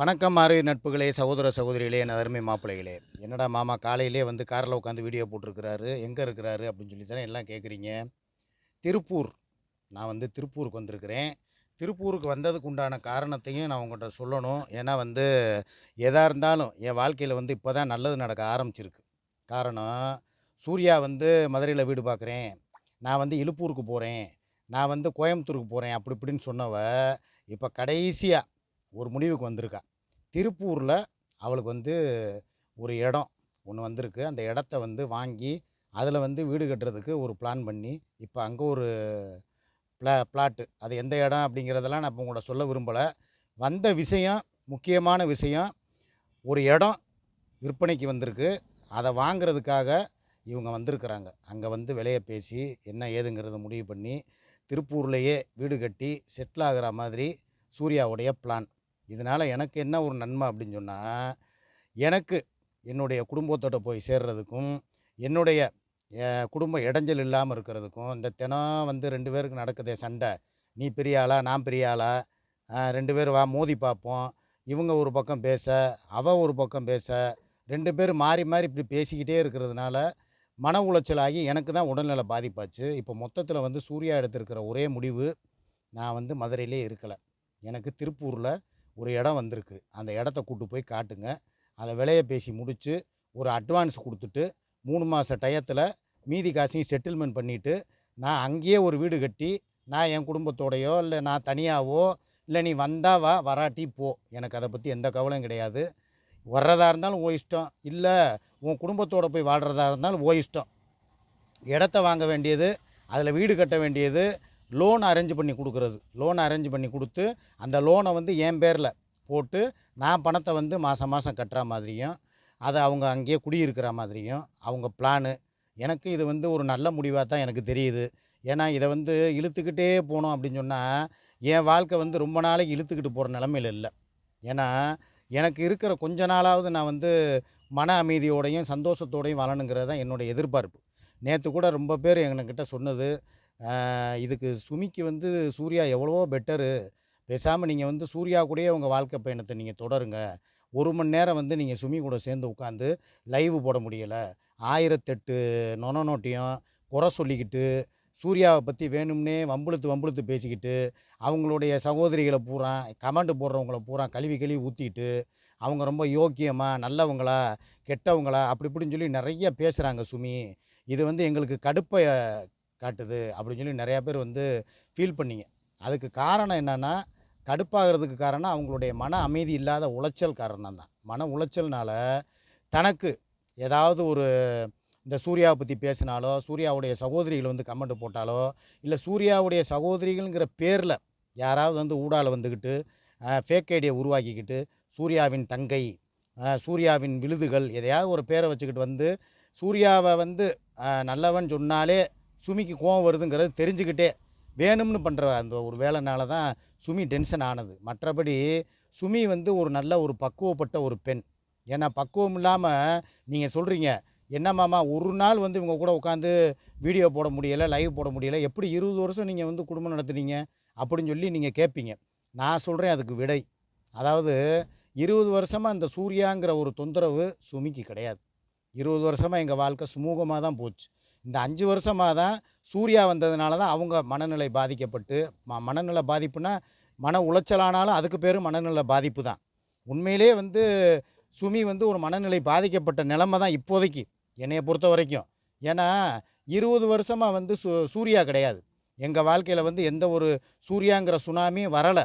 வணக்கம் மாறு நட்புகளே சகோதர சகோதரிகளே என் அருமை மாப்பிள்ளைகளே. என்னடா மாமா காலையிலே வந்து காரில் உட்காந்து வீடியோ போட்டிருக்கிறாரு. எங்கே இருக்கிறாரு அப்படின்னு சொல்லி தானே எல்லாம் கேட்குறீங்க திருப்பூர். நான் வந்து திருப்பூருக்கு வந்திருக்கிறேன். திருப்பூருக்கு வந்ததுக்கு உண்டான காரணத்தையும் நான் உங்கள்கிட்ட சொல்லணும். ஏன்னா வந்து எதாக இருந்தாலும் என் வாழ்க்கையில் வந்து இப்போ தான் நல்லது நடக்க ஆரம்பிச்சிருக்கு. காரணம் சூர்யா வந்து மதுரையில் வீடு பார்க்குறேன் நான் வந்து இழுப்பூருக்கு போகிறேன் நான் வந்து கோயம்புத்தூருக்கு போகிறேன் அப்படி இப்படின்னு சொன்னவ இப்போ கடைசியாக ஒரு முடிவுக்கு வந்திருக்கா. திருப்பூரில் அவளுக்கு வந்து ஒரு இடம் ஒன்று வந்திருக்கு. அந்த இடத்த வந்து வாங்கி அதில் வந்து வீடு கட்டுறதுக்கு ஒரு பிளான் பண்ணி இப்போ அங்கே ஒரு பிளா பிளாட்டு அது எந்த இடம் அப்படிங்கிறதெல்லாம் நான் இப்போ உங்கள்கிட்ட சொல்ல விரும்பலை. வந்த விஷயம் முக்கியமான விஷயம் ஒரு இடம் விற்பனைக்கு வந்திருக்கு. அதை வாங்குறதுக்காக இவங்க வந்திருக்கிறாங்க. அங்கே வந்து விலையை பேசி என்ன ஏதுங்கிறத முடிவு பண்ணி திருப்பூர்லேயே வீடு கட்டி செட்டில் ஆகிற மாதிரி சூர்யாவுடைய பிளான் இதனால் எனக்கு என்ன ஒரு நன்மை அப்படின்னு சொன்னால் எனக்கு என்னுடைய குடும்பத்தோட போய் சேர்றதுக்கும் என்னுடைய குடும்பம் குடும்ப இடைஞ்சல் இல்லாமல் இருக்கிறதுக்கும் இந்த தினம் வந்து ரெண்டு பேருக்கு நடக்குதே சண்டை. நீ பெரிய ஆளா நான் பெரிய ஆளா? ரெண்டு பேர் வா மோதி பார்ப்போம் இவங்க ஒரு பக்கம் பேச அவ ஒரு பக்கம் பேச ரெண்டு பேர் மாறி மாறி இப்படி பேசிக்கிட்டே இருக்கிறதுனால மன உளைச்சலாகி எனக்கு தான் உடல்நல பாதிப்பாச்சு. இப்போ மொத்தத்தில் வந்து சூர்யா எடுத்திருக்கிற ஒரே முடிவு நான் வந்து மதுரையிலே இருக்கலை. எனக்கு திருப்பூரில் ஒரு இடம் வந்திருக்கு. அந்த இடத்த கூட்டு போய் காட்டுங்க. அதை விலையை பேசி முடித்து ஒரு அட்வான்ஸ் கொடுத்துட்டு மூணு மாத டயத்தில் மீதி காசையும் செட்டில்மெண்ட் பண்ணிவிட்டு நான் அங்கேயே ஒரு வீடு கட்டி நான் என் குடும்பத்தோடையோ இல்லை நான் தனியாவோ இல்லை நீ வந்தா வா வராட்டி போ. எனக்கு அதை பற்றி எந்த கவலையும் கிடையாது. வர்றதா இருந்தாலும் ஓ இஷ்டம். இல்லை உன் குடும்பத்தோடு போய் வாழ்கிறதா இருந்தாலும் ஓ இஷ்டம். இடத்த வாங்க வேண்டியது அதில் வீடு கட்ட வேண்டியது லோன் அரேஞ்ச் பண்ணி கொடுக்குறது. லோன் அரேஞ்ச் பண்ணி கொடுத்து அந்த லோனை வந்து என் பேரில் போட்டு நான் பணத்தை வந்து மாதம் மாதம் கட்டுற மாதிரியும் அதை அவங்க அங்கேயே குடியிருக்கிற மாதிரியும் அவங்க பிளானு எனக்கு இது வந்து ஒரு நல்ல முடிவாக தான் எனக்கு தெரியுது. ஏன்னா இதை வந்து இழுத்துக்கிட்டே போனோம் அப்படின்னு சொன்னால் என் வாழ்க்கை வந்து ரொம்ப நாளைக்கு இழுத்துக்கிட்டு போகிற நிலமையில இல்லை. ஏன்னா எனக்கு இருக்கிற கொஞ்ச நாளாவது நான் வந்து மன அமைதியோடையும் சந்தோஷத்தோடையும் வாழணுங்கிறது தான் என்னுடைய எதிர்பார்ப்பு. நேற்று கூட ரொம்ப பேர் எங்கக்கிட்ட சொன்னது இதுக்கு சுமிக்கு வந்து சூர்யா எவ்வளவோ பெட்டரு பேசாமல் நீங்கள் வந்து சூர்யா கூடயே உங்கள் வாழ்க்கை பயணத்தை நீங்கள் தொடருங்க. ஒரு மணி நேரம் வந்து நீங்கள் சுமி கூட சேர்ந்து உட்காந்து லைவ் போட முடியலை. ஆயிரத்தெட்டு நொன நோட்டியும் குறை சொல்லிக்கிட்டு சூர்யாவை பற்றி வேணும்னே வம்புழுத்து வம்புழுத்து பேசிக்கிட்டு அவங்களுடைய சகோதரிகளை பூரா கமெண்ட் போடுறவங்கள பூரா கழுவி கழுவி ஊற்றிக்கிட்டு அவங்க ரொம்ப யோக்கியமாக நல்லவங்களா கெட்டவங்களா அப்படி இப்படின்னு சொல்லி நிறைய பேசுகிறாங்க சுமி. இது வந்து எங்களுக்கு கடுப்பை காட்டுது அப்படின்னு சொல்லி நிறையா பேர் வந்து ஃபீல் பண்ணிங்க. அதுக்கு காரணம் என்னென்னா கடுப்பாகிறதுக்கு காரணம் அவங்களுடைய மன அமைதி இல்லாத உளைச்சல் காரணம் தான். மன உளைச்சல்னால தனக்கு ஏதாவது ஒரு இந்த சூர்யாவை பற்றி பேசினாலோ சூர்யாவுடைய சகோதரிகள் வந்து கமெண்ட் போட்டாலோ இல்லை சூர்யாவுடைய சகோதரிகள்ங்கிற பேரில் யாராவது வந்து ஊடால வந்துக்கிட்டு ஃபேக் ஐடியை உருவாக்கிக்கிட்டு சூர்யாவின் தங்கை சூர்யாவின் விழுதுகள் எதையாவது ஒரு பேரை வச்சுக்கிட்டு வந்து சூர்யாவை வந்து நல்லவன் சொன்னாலே சுமிக்கு கோவம் வருதுங்கிறது தெரிஞ்சுக்கிட்டே வேணும்னு பண்ணுற அந்த ஒரு வேலைனால தான் சுமி டென்ஷன் ஆனது. மற்றபடி சுமி வந்து ஒரு நல்ல ஒரு பக்குவப்பட்ட ஒரு பெண். ஏன்னா பக்குவம் இல்லாமல் நீங்கள் சொல்கிறீங்க என்ன மாமா ஒரு நாள் வந்து இவங்க கூட உட்காந்து வீடியோ போட முடியலை லைவ் போட முடியலை எப்படி இருபது வருஷம் நீங்கள் வந்து குடும்பம் நடத்துனீங்க? அப்படின்னு சொல்லி நீங்கள் கேட்பீங்க நான் சொல்கிறேன் அதுக்கு விடை. அதாவது இருபது வருஷமாக அந்த சூர்யாங்கிற ஒரு தொந்தரவு சுமிக்கு கிடையாது. இருபது வருஷமாக எங்கள் வாழ்க்கை சுமூகமாக தான் போச்சு. இந்த அஞ்சு வருஷமாக தான் சூர்யா வந்ததுனால தான் அவங்க மனநிலை பாதிக்கப்பட்டு ம மனநிலை பாதிப்புனா மன உளைச்சலானாலும் அதுக்கு பேர் மனநிலை பாதிப்பு தான். உண்மையிலே வந்து சுமி வந்து ஒரு மனநிலை பாதிக்கப்பட்ட நிலமை தான் இப்போதைக்கு என்னையை பொறுத்த வரைக்கும். ஏன்னா இருபது வருஷமாக வந்து சூ சூர்யா கிடையாது. எங்கள் வாழ்க்கையில் வந்து எந்த ஒரு சூர்யாங்கிற சுனாமியும் வரலை.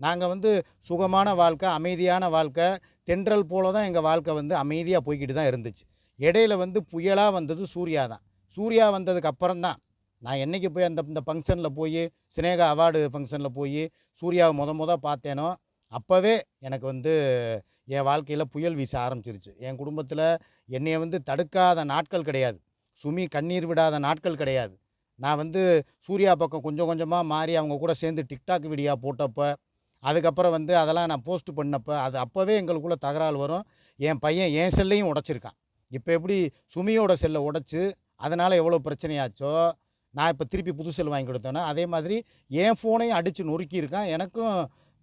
நாங்கள் வந்து சுகமான வாழ்க்கை அமைதியான வாழ்க்கை தென்றல் போல தான் எங்கள் வாழ்க்கை வந்து அமைதியாக போய்கிட்டு தான் இருந்துச்சு. இடையில வந்து புயலாக வந்தது சூர்யா தான். சூர்யா வந்ததுக்கு அப்புறம் தான் நான் என்றைக்கு போய் அந்த இந்த ஃபங்க்ஷனில் போய் சினேகா அவார்டு ஃபங்க்ஷனில் போய் சூர்யாவை முத முத பார்த்தேனோ அப்போவே எனக்கு வந்து என் வாழ்க்கையில் புயல் வீச ஆரம்பிச்சிருச்சு. என் குடும்பத்தில் என்னையை வந்து தடுக்காத நாட்கள் கிடையாது. சுமி கண்ணீர் விடாத நாட்கள் கிடையாது. நான் வந்து சூர்யா பக்கம் கொஞ்சம் கொஞ்சமாக மாறி அவங்க கூட சேர்ந்து டிக்டாக் வீடியோ போட்டப்போ அதுக்கப்புறம் வந்து அதெல்லாம் நான் போஸ்ட் பண்ணப்போ அது அப்போவே எங்களுக்குள்ளே தகராறு வரும். என் பையன் என் செல்லையும் உடச்சிருக்கான். இப்போ எப்படி சுமியோட செல்லை உடச்சி அதனால் எவ்வளோ பிரச்சனையாச்சோ நான் இப்போ திருப்பி புது செல் வாங்கி கொடுத்தேன்னா அதே மாதிரி என் ஃபோனையும் அடித்து நொறுக்கியிருக்கான். எனக்கும்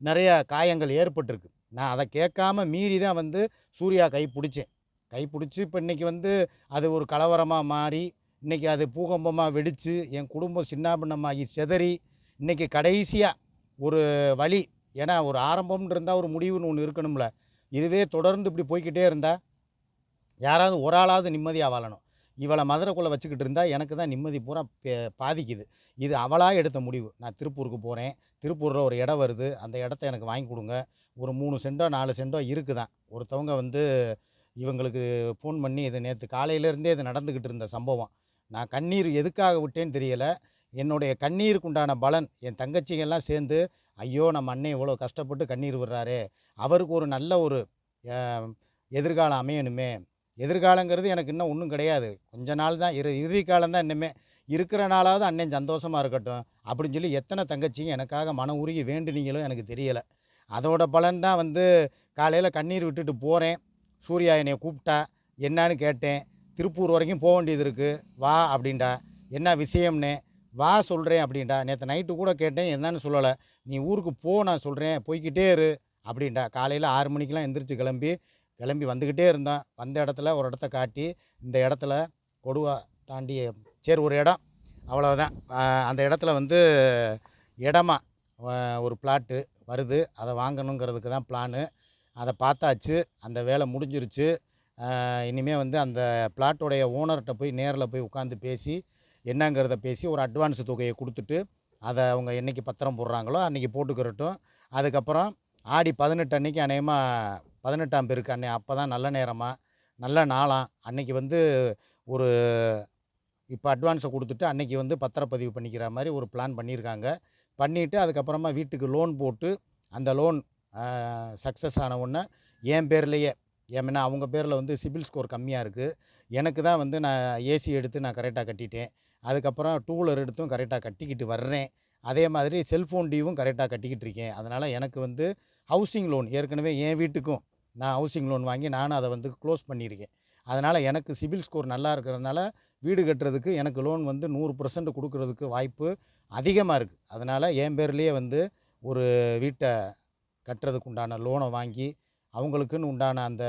நிறைய காயங்கள் ஏற்பட்டிருக்கு. நான் அதை கேட்காம மீறி தான் வந்து சூர்யா கை பிடிச்சேன். கை பிடிச்சி இப்போ இன்றைக்கி வந்து அது ஒரு கலவரமாக மாறி இன்றைக்கி அது பூகம்பமாக வெடித்து என் குடும்பம் சின்னாபின்னமாகி சிதறி இன்றைக்கி கடைசியாக ஒரு வழி ஏன்னா ஒரு ஆரம்பம்னு இருந்தால் ஒரு முடிவுன்னு ஒன்று இருக்கணும்ல. இதுவே தொடர்ந்து இப்படி போய்க்கிட்டே இருந்தால் யாராவது ஒரு ஆளாவது நிம்மதியாக வாழணும். இவளை மதுரைக்குள்ளே வச்சுக்கிட்டு இருந்தால் எனக்கு தான் நிம்மதி பூரா பே- பாதிக்குது. இது அவளாக எடுத்த முடிவு. நான் திருப்பூருக்கு போகிறேன் திருப்பூரில் ஒரு இடம் வருது. அந்த இடத்த எனக்கு வாங்கி கொடுங்க. ஒரு மூணு சென்டோ நாலு சென்டோ இருக்குதான். ஒருத்தவங்க வந்து இவங்களுக்கு ஃபோன் பண்ணி இது நேற்று காலையிலேருந்தே இது நடந்துக்கிட்டு இருந்த சம்பவம். நான் கண்ணீர் எதுக்காக விட்டேன்னு தெரியலை. என்னுடைய கண்ணீருக்கு உண்டான பலன் என் தங்கச்சிகள்லாம் சேர்ந்து ஐயோ நம்ம அண்ணன் இவ்வளோ கஷ்டப்பட்டு கண்ணீர் விடுறாரே. அவருக்கு ஒரு நல்ல ஒரு எதிர்காலம் அமையணுமே. எதிர்காலங்கிறது எனக்கு இன்னும் ஒன்றும் கிடையாது. கொஞ்ச நாள் தான் இரு இறுதி காலம் தான் இன்னுமே. இருக்கிற நாளாவது அண்ணன் சந்தோஷமாக இருக்கட்டும். அப்படின்னு சொல்லி எத்தனை தங்கச்சிங்க எனக்காக மன உருகி வேண்டுனீங்களோ எனக்கு தெரியலை. அதோட பலன் தான் வந்து காலையில் கண்ணீர் விட்டுட்டு போகிறேன் சூர்யா என்னை கூப்பிட்டா என்னன்னு கேட்டேன். திருப்பூர் வரைக்கும் போக வேண்டியது இருக்குது வா அப்படின்டா என்ன விஷயம்னே? வா சொல்கிறேன் அப்படின்டா நேற்று நைட்டு கூட கேட்டேன். என்னன்னு சொல்லலை. நீ ஊருக்கு போ நான் சொல்கிறேன் போய்க்கிட்டே இரு அப்படின்டா காலையில் ஆறு மணிக்கெலாம் எந்திரிச்சு கிளம்பி கிளம்பி வந்துக்கிட்டே இருந்தோம் வந்த இடத்துல ஒரு இடத்த காட்டி இந்த இடத்துல கொடுவா தாண்டி சரி ஒரு இடம். அவ்வளோதான் அந்த இடத்துல வந்து இடமா ஒரு பிளாட்டு வருது. அதை வாங்கணுங்கிறதுக்கு தான் பிளானு. அதை பார்த்தாச்சு. அந்த வேலை முடிஞ்சிருச்சு. இனிமேல் வந்து அந்த பிளாட்டோடைய ஓனர்கிட்ட போய் நேரில் போய் உட்காந்து பேசி என்னங்கிறத பேசி ஒரு அட்வான்ஸ் தொகையை கொடுத்துட்டு அதை அவங்க என்னைக்கு பத்திரம் போடுறாங்களோ அன்றைக்கி போட்டுக்கிறட்டும். அதுக்கப்புறம் ஆடி பதினெட்டு அன்றைக்கி அநேகமாக பதினெட்டாம் பேருக்கு அன்னை அப்போ தான் நல்ல நேரமாக நல்ல நாளாம் அன்னைக்கு வந்து ஒரு இப்போ அட்வான்ஸை கொடுத்துட்டு அன்னைக்கு வந்து பத்திரப்பதிவு பண்ணிக்கிற மாதிரி ஒரு பிளான் பண்ணியிருக்காங்க பண்ணிவிட்டு அதுக்கப்புறமா வீட்டுக்கு லோன் போட்டு அந்த லோன் சக்ஸஸ் ஆன உடனே என் பேர்லேயே ஏன்னா அவங்க பேரில் வந்து சிபில் ஸ்கோர் கம்மியாக இருக்குது எனக்கு தான் வந்து நான் ஏசி எடுத்து நான் கரெக்டாக கட்டிட்டேன். அதுக்கப்புறம் டூ வீலர் எடுத்தும் கரெக்டாக கட்டிக்கிட்டு வர்றேன். அதே மாதிரி செல்ஃபோன் டியூவும் கரெக்டாக கட்டிக்கிட்டு இருக்கேன். அதனால் எனக்கு வந்து ஹவுசிங் லோன் ஏற்கனவே என் வீட்டுக்கும் நான் ஹவுசிங் லோன் வாங்கி நானும் அதை வந்து க்ளோஸ் பண்ணியிருக்கேன். அதனால் எனக்கு சிபில் ஸ்கோர் நல்லா இருக்கிறதுனால வீடு கட்டுறதுக்கு எனக்கு லோன் வந்து நூறு பர்சன்ட் கொடுக்கறதுக்கு வாய்ப்பு அதிகமாக இருக்குது அதனால் என் பேர்லேயே வந்து ஒரு வீட்டை கட்டுறதுக்கு உண்டான லோனை வாங்கி அவங்களுக்குன்னு உண்டான அந்த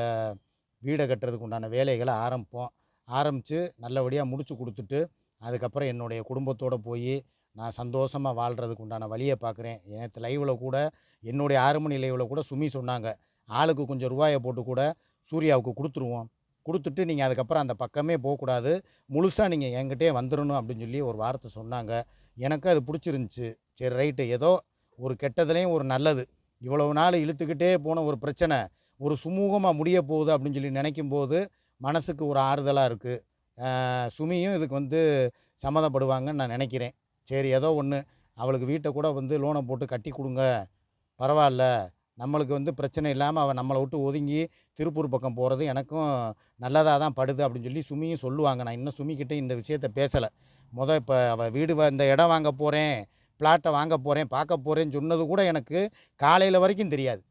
வீடை கட்டுறதுக்கு உண்டான வேலைகளை ஆரம்பிப்போம். ஆரம்பித்து நல்லபடியாக முடிச்சு கொடுத்துட்டு அதுக்கப்புறம் என்னுடைய குடும்பத்தோடு போய் நான் சந்தோஷமாக வாழ்கிறதுக்கு உண்டான வழியை பார்க்குறேன். நேற்று லைவில் கூட என்னுடைய ஆறு மணி லைவில் கூட சுமி சொன்னாங்க. ஆளுக்கு கொஞ்சம் ரூபாயை போட்டு கூட சூர்யாவுக்கு கொடுத்துருவோம். கொடுத்துட்டு நீங்கள் அதுக்கப்புறம் அந்த பக்கமே போகக்கூடாது. முழுசாக நீங்கள் என்கிட்டே வந்துடணும் அப்படின்னு சொல்லி ஒரு வார்த்தை சொன்னாங்க. எனக்கு அது பிடிச்சிருந்துச்சி. சரி ரைட்டு. ஏதோ ஒரு கெட்டதுலேயும் ஒரு நல்லது. இவ்வளவு நாள் இழுத்துக்கிட்டே போன ஒரு பிரச்சனை ஒரு சுமூகமாக முடிய போகுது அப்படின்னு சொல்லி நினைக்கும் போது மனசுக்கு ஒரு ஆறுதலாக இருக்குது சுமியும் இதுக்கு வந்து சம்மதப்படுவாங்கன்னு நான் நினைக்கிறேன். சரி ஏதோ ஒன்று அவளுக்கு வீட்டை கூட வந்து லோனை போட்டு கட்டி கொடுங்க. பரவாயில்ல. நம்மளுக்கு வந்து பிரச்சனை இல்லாமல் அவள் நம்மளை விட்டு ஒதுங்கி திருப்பூர் பக்கம் போகிறது எனக்கும் நல்லதாக தான் படுது அப்படின்னு சொல்லி சுமியும் சொல்லுவாங்க. நான் இன்னும் சுமிக்கிட்ட இந்த விஷயத்த பேசலை. முத இப்போ அவள் வீடு வ- இந்த இடம் வாங்க போகிறேன் பிளாட்டை வாங்க போகிறேன் பார்க்க போகிறேன்னு சொன்னது கூட எனக்கு காலையில் வரைக்கும் தெரியாது.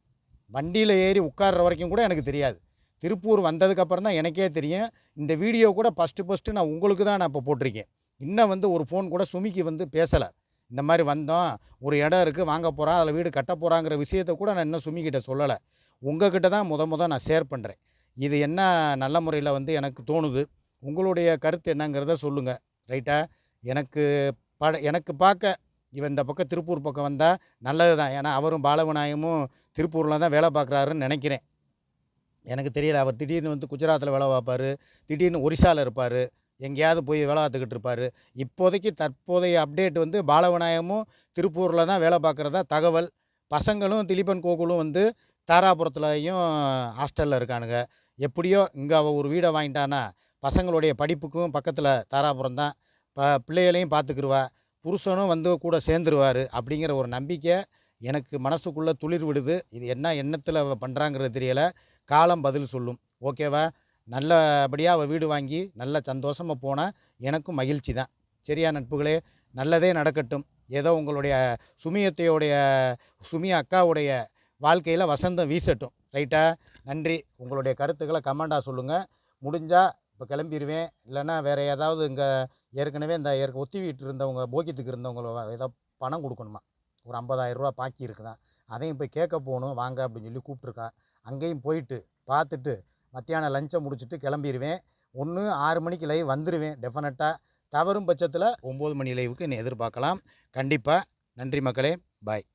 வண்டியில் ஏறி உட்கார்ற வரைக்கும் கூட எனக்கு தெரியாது. திருப்பூர் வந்ததுக்கப்புறம் தான் எனக்கே தெரியும். இந்த வீடியோ கூட ஃபஸ்ட்டு ஃபஸ்ட்டு நான் உங்களுக்கு தான் நான் இப்போ போட்டிருக்கேன். இன்னும் வந்து ஒரு ஃபோன் கூட சுமிக்கு வந்து பேசலை. இந்த மாதிரி வந்தோம் ஒரு இடம் இருக்குது வாங்க போகிறோம் அதில் வீடு கட்ட போகிறாங்கிற விஷயத்தை கூட நான் இன்னும் சுமிக்கிட்ட சொல்லலை. உங்ககிட்ட தான் முத முத நான் ஷேர் பண்ணுறேன் இது என்ன நல்ல முறையில் வந்து எனக்கு தோணுது. உங்களுடைய கருத்து என்னங்கிறத சொல்லுங்கள் ரைட்டாக எனக்கு பட எனக்கு பார்க்க இவன் இந்த பக்கம் திருப்பூர் பக்கம் வந்தால் நல்லது தான். ஏன்னா அவரும் பாலவிநாயகமும் திருப்பூரில் தான் வேலை பார்க்குறாருன்னு நினைக்கிறேன். எனக்கு தெரியல. அவர் திடீர்னு வந்து குஜராத்தில் வேலை பார்ப்பார் திடீர்னு ஒரிசாவில் இருப்பார். எங்கேயாவது போய் வேலை பார்த்துக்கிட்டு இருப்பார். இப்போதைக்கு தற்போதைய அப்டேட் வந்து பாலவிநாயகமும் திருப்பூரில் தான் வேலை பார்க்குறதா தகவல். பசங்களும் திலீபன் கோகுலும் வந்து தாராபுரத்துலையும் ஹாஸ்டலில் இருக்கானுங்க. எப்படியோ இங்கே அவள் ஒரு வீடை வாங்கிட்டானா பசங்களுடைய படிப்புக்கும் பக்கத்தில் தாராபுரம் தான். ப பிள்ளைகளையும் பார்த்துக்குருவா. புருஷனும் வந்து கூட சேர்ந்துருவார் அப்படிங்கிற ஒரு நம்பிக்கை எனக்கு மனசுக்குள்ளே துளிர் விடுது. இது என்ன எண்ணத்தில் பண்ணுறாங்கிறது தெரியலை. காலம் பதில் சொல்லும். ஓகேவா? நல்லபடியாக அவள் வீடு வாங்கி நல்ல சந்தோஷமாக போனால் எனக்கும் மகிழ்ச்சி தான். சரியா நட்புகளே நல்லதே நடக்கட்டும். ஏதோ உங்களுடைய சுமியத்தையோடைய சுமி அக்காவுடைய வாழ்க்கையில் வசந்தம் வீசட்டும். ரைட்டா? நன்றி. உங்களுடைய கருத்துக்களை கமெண்டாக சொல்லுங்கள் முடிஞ்சால் இப்போ கிளம்பிடுவேன் இல்லைன்னா வேறு ஏதாவது இங்கே ஏற்கனவே இந்த ஏற்க ஒத்தி வீட்டு இருந்தவங்க போக்கியத்துக்கு இருந்தவங்க ஏதோ பணம் கொடுக்கணுமா? ஒரு 50000 ரூபா பாக்கி இருக்குதான் அதையும் போய் கேட்க போகணும். வாங்க அப்படின்னு சொல்லி கூப்பிட்ருக்கா அங்கேயும் போயிட்டு பார்த்துட்டு மத்தியானம் லஞ்சை முடிச்சுட்டு கிளம்பிடுவேன் ஒன்று ஆறு மணிக்கு லைவ் வந்துடுவேன் டெஃபினட்டாக தவறும் பட்சத்தில் ஒம்பது மணி லைவுக்கு என்னை எதிர்பார்க்கலாம். கண்டிப்பாக நன்றி மக்களே. பாய்